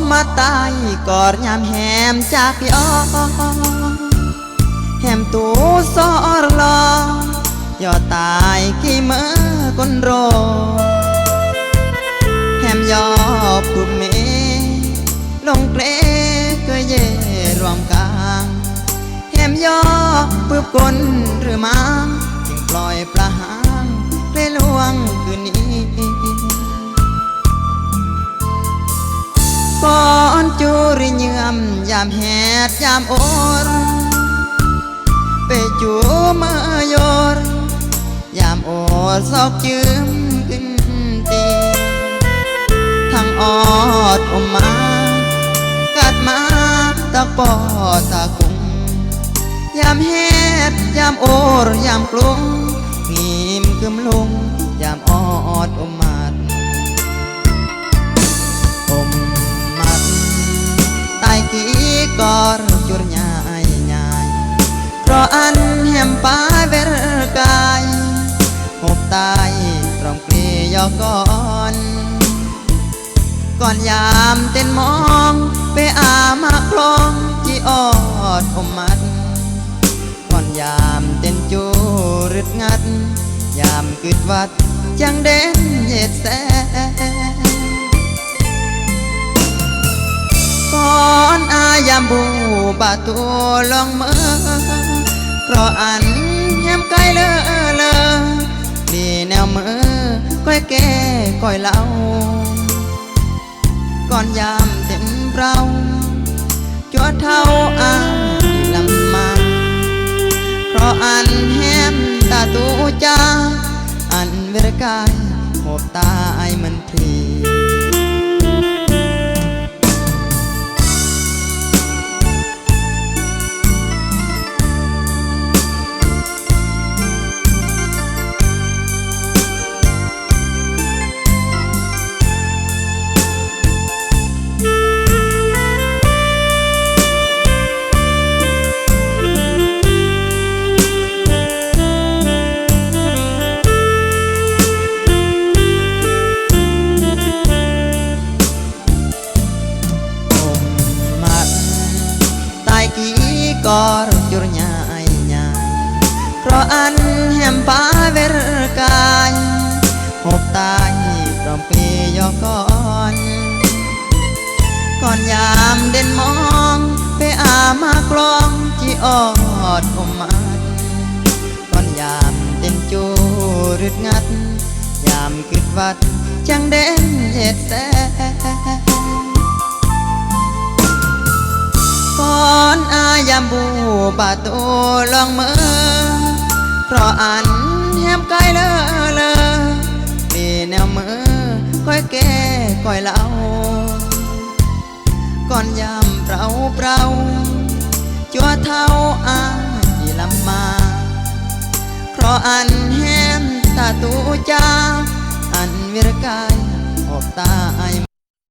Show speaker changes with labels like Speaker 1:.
Speaker 1: มมาตายกอดยามแหมจากยอแหมตูซอรลอยอตายกี่เมื่อคนรอแหมยอบทุกเมลงเกลก็เย่รวมกลางแหมยอปืบกลหรือมัง มยามแหดยามโอนไปจูมื่อยรยามโอดซอกจืมขึ้นตีทั้งออดอมมา กัดมาตะปอตะกุงยามแหดยามโอรยามกลุงงีมกึมลุงยามออดอม ยามเต้นมอง ไปอามาคลองจีออดอมมัดก่อนยามเต้นจูรึดงัด ยามกึดวัดจังเด่นเหย็ดแสก่อนอายามบูบาตัวลองเมื่อเพราะอันแยมไกลเลอเลอดีแนวเมื่อก้อยแก่ก้อยเล่า ก่อนยามเต็มเราจวดเท่าอายลำมัน เพราะอันแหมตาตูจ้าอันเวรกายหบตาไอมันพลี กอรจุรญายญายเพราะอันแหมปาเวรกายหบตายพร้อมปียอก่อนก่อนยามเด่นมองไปอามากลองจีออดอมมัดก่อนยามเต้นจูรึดงัด ยามกึดวัดจังเด่นเห็ดแส บูบาตูลองเมื่อเพราะอันแฮมไกลเลอเลอดีแนวมือค่อยแก่ค่อยเล่าก่อนยามเปล่าเปล่าจัวเท่าอายลำมา เพราะอันแฮมตาตูจ้าอันวิรกายออกตาไอ